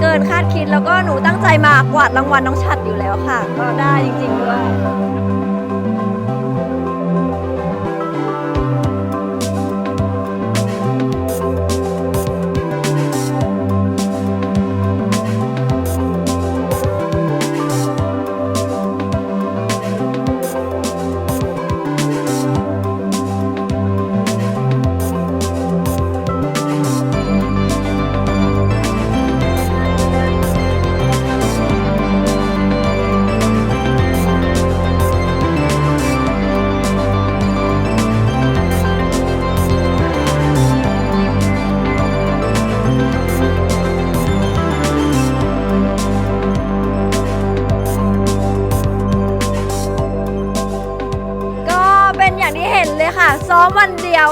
เกินคาดคิด แล้วก็หนูตั้งใจมากวาดรางวัลน้องชัดอยู่แล้วค่ะ ก็ได้จริงๆด้วย อย่างที่เห็นเลยค่ะ ซ้อมวันเดียว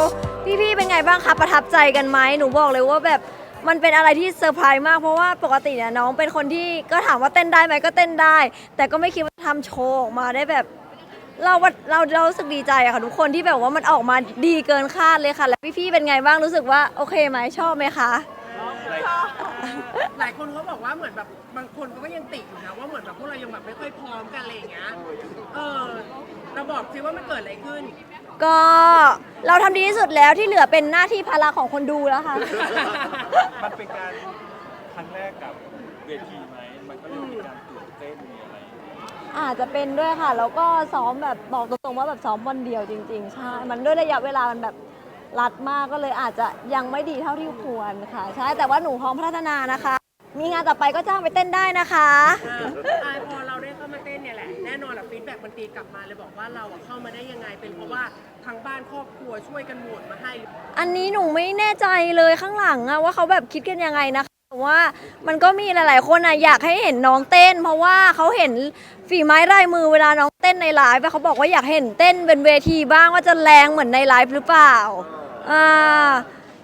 พี่ๆเป็นไงบ้างคะประทับใจกันไหมหนูบอกเลยว่าแบบมันเป็นอะไรที่เซอร์ไพรส์มากเพราะว่าปกติเนี่ยน้องเป็นคนที่ก็ถามว่าเต้นได้ไหมก็เต้นได้ แต่ก็ไม่คิดว่าทำโชว์ออกมาได้แบบ เราว่าเราเรารู้สึกดีใจอะค่ะทุกคนที่แบบว่ามันออกมาดีเกินคาดเลยค่ะ แล้วพี่ๆเป็นไงบ้างรู้สึกว่าโอเคไหมชอบไหมคะ หลายคนเขาบอกว่าเหมือนแบบบางคนเขาก็ยังติดอยู่นะว่าเหมือนแบบพวกเรายังแบบไม่ค่อยพร้อมกันอะไรอย่างเงี้ย เออ เราบอกสิว่ามันเกิดอะไรขึ้น ก็เราทำดีที่สุดแล้วที่เหลือเป็นหน้าที่ภาระของคนดูแล้วค่ะ มันเป็นการครั้งแรกกับเวทีไหม มันก็เลยมีการตื่นเต้นมีอะไร อาจจะเป็นด้วยค่ะ แล้วก็ซ้อมแบบบอกตรงๆว่าแบบซ้อมวันเดียวจริง ๆ ใช่ มันด้วยระยะเวลามันแบบ รัดมากก็เลยอาจจะยังไม่ดีเท่าที่ควรค่ะ ใช่แต่ว่าหนูพร้อมพัฒนานะคะ มีงานต่อไปก็จ้างไปเต้นได้นะคะ อ่าอ่าพอเราได้เข้ามาเต้นเนี่ยแหละ แน่นอนแหละฟีดแบ็กมันตีกลับมาเลยบอกว่าเราอะเข้ามาได้ยังไง เป็นเพราะว่าทางบ้านครอบครัวช่วยกันโหวตมาให้ อันนี้หนูไม่แน่ใจเลยข้างหลังอะว่าเขาแบบคิดกันยังไงนะคะแต่ว่ามันก็มีหลาย ๆ คนอะอยากให้เห็นน้องเต้น เพราะว่าเขาเห็นฝีไม้ลายมือเวลาน้องเต้นในไลฟ์อะเขาบอกว่าอยากเห็นเต้นเป็นเวทีบ้างว่าจะแรงเหมือนในไลฟ์หรือเปล่า อ่า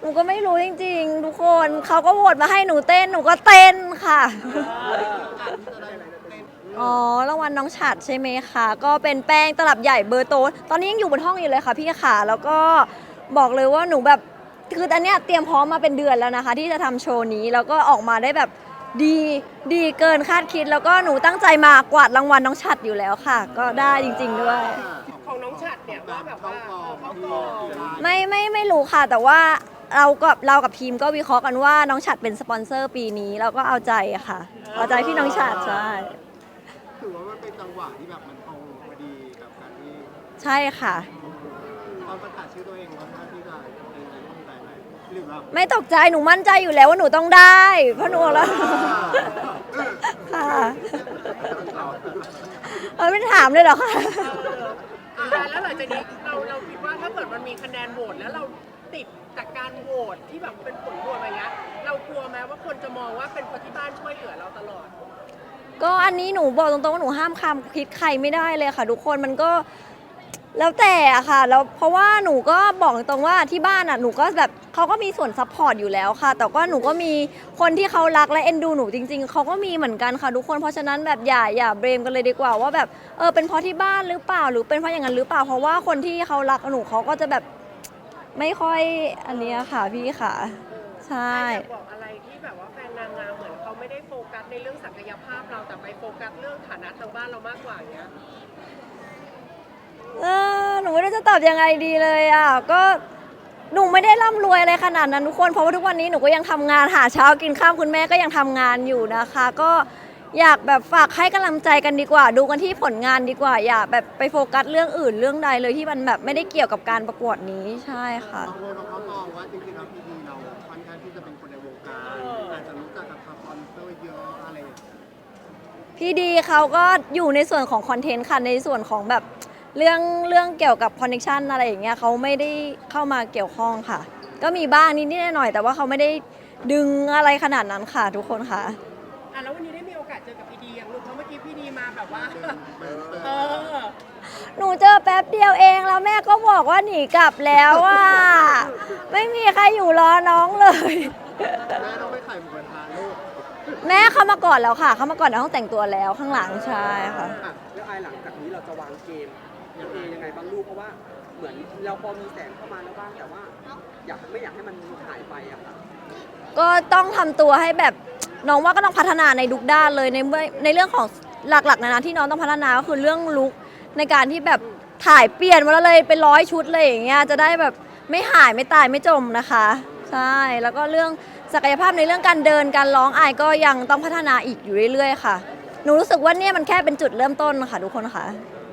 หนูก็ไม่รู้จริง ๆ ทุกคนเขาก็โหวตมาให้หนูเต้นหนูก็เต้นค่ะ อ๋อรางวัลน้องฉัดใช่ไหมคะ ก็เป็นแป้งตลับใหญ่เบอร์โตตอนนี้ยังอยู่บนห้องอยู่เลยค่ะพี่ค่ะแล้วก็บอกเลยว่าหนูแบบคือตอนเนี้ยเตรียมพร้อมมาเป็นเดือนแล้วนะคะ ที่จะทำโชว์นี้แล้วก็ออกมาได้แบบดีดีเกินคาดคิด แล้วก็หนูตั้งใจมากวาดรางวัลน้องฉัดอยู่แล้วค่ะ ก็ได้จริง ๆ ด้วย ของน้องฉัดเนี่ยว่าแบบว่าเออเขากองไม่ไม่ไม่รู้ค่ะ แต่ว่าเรากับเรากับทีมก็วิเคราะห์กันว่าน้องฉัดเป็นสปอนเซอร์ปีนี้เราก็เอาใจค่ะ เอาใจพี่น้องฉัดใช่ถือว่ามันเป็นจังหวะที่แบบมันตรงพอดีกับการที่ใช่ค่ะ ตอนประกาศชื่อตัวเองว่าถ้าที่ได้เป็นอะไรต้องใจไหมหรือแบบไม่ตกใจหนูมั่นใจอยู่แล้วว่าหนูต้องได้เพราะหนูบอกแล้วค่ะเออไม่ถามเลยเหรอคะอ่า แล้วหลังจากนี้เราเราคิดว่าถ้าเกิดมันมีคะแนนโหวตแล้วเราติดจากการโหวตที่แบบเป็นผลโหวตอะไรเงี้ยเรากลัวไหมว่าคนจะมองว่าเป็นคนที่บ้านช่วยเหลือเราตลอด ก็อันนี้หนูบอกตรงๆว่าหนูห้ามคำคิดใครไม่ได้เลยค่ะ ทุกคนมันก็ แล้วแต่อะค่ะแล้วเพราะว่าหนูก็บอกตรงว่าที่บ้านอะหนูก็แบบเขาก็มีส่วนซัพพอร์ตอยู่แล้วค่ะ แต่ก็หนูก็มีคนที่เขารักและเอ็นดูหนูจริง ๆเขาก็มีเหมือนกันค่ะทุกคนเพราะฉะนั้นแบบอย่าอย่าเบรมกันเลยดีกว่าว่าแบบเออเป็นเพราะที่บ้านหรือเปล่าหรือเป็นเพราะอย่างนั้นหรือเปล่า เพราะว่าคนที่เขารักหนูเขาก็จะแบบไม่ค่อยอันเนี้ยค่ะพี่ค่ะ ใช่ อยากบอกอะไรที่แบบว่าแฟนนางงามเหมือนเขาไม่ได้โฟกัสในเรื่องศักยภาพเราแต่ไปโฟกัสเรื่องฐานะทางบ้านเรามากกว่างเงี้ย เออหนูไม่รู้จะตอบยังไงดีเลยอะก็หนูไม่ได้ร่ำรวยอะไรขนาดนั้นทุกคนเพราะว่าทุกวันนี้หนูก็ยังทำงานหาเช้ากินข้ามคุณแม่ก็ยังทำงานอยู่นะคะ ก็อยากแบบฝากให้กำลังใจกันดีกว่า ดูกันที่ผลงานดีกว่า อย่าแบบไปโฟกัสเรื่องอื่นเรื่องใดเลยที่มันแบบไม่ได้เกี่ยวกับการประกวดนี้ใช่ค่ะ บางคนเขามองว่าจริงๆแล้วพีดีเราค่อนข้างที่จะเป็นคนในวงการอาจจะรู้จักกับสปอนเซอร์เยอะอะไรอย่างเงี้ยพี่ดีเขาก็อยู่ในส่วนของคอนเทนต์ค่ะในส่วนของแบบ เรื่องเรื่องเกี่ยวกับคอนเนคชันอะไรอย่างเงี้ยเขาไม่ได้เข้ามาเกี่ยวข้องค่ะ ก็มีบ้างนิดๆหน่อยๆแต่ว่าเขาไม่ได้ดึงอะไรขนาดนั้นค่ะทุกคนค่ะ อะแล้ววันนี้ได้มีโอกาสเจอกับพี่ดีอย่างลูกเพราะเมื่อกี้พี่ดีมาแบบว่า เออหนูเจอแป๊บเดียวเองแล้วแม่ก็บอกว่าหนีกลับแล้วอะไม่มีใครอยู่รอน้องเลย แม่ต้องไปขายหมูกระทะลูกแม่เข้ามาก่อนแล้วค่ะ เข้ามาก่อนในห้องแต่งตัวแล้วข้างหลังใช่ค่ะ อะแล้วไอหลังจากนี้เราจะวางเกม ยังไงยังไงบ้างลูกเพราะว่าเหมือนเราพอมีแสงเข้ามาแล้วบ้างแต่ว่า อยากไม่อยากให้มันหายไปอะค่ะก็ต้องทำตัวให้แบบน้องว่าก็ต้องพัฒนาในทุกด้านเลยในเมื่อในเรื่องของหลักๆนะนะที่น้องต้องพัฒนาก็คือเรื่องลุคในการที่แบบถ่ายเปลี่ยนมาแล้วเลยเป็นร้อยชุดเลยอย่างเงี้ยจะได้แบบไม่หายไม่ตายไม่จมนะคะใช่แล้วก็เรื่องศักยภาพในเรื่องการเดินการร้องอายก็ยังต้องพัฒนาอีกอยู่เรื่อยๆค่ะ หนูรู้สึกว่าเนี่ยมันแค่เป็นจุดเริ่มต้นค่ะทุกคนค่ะเอ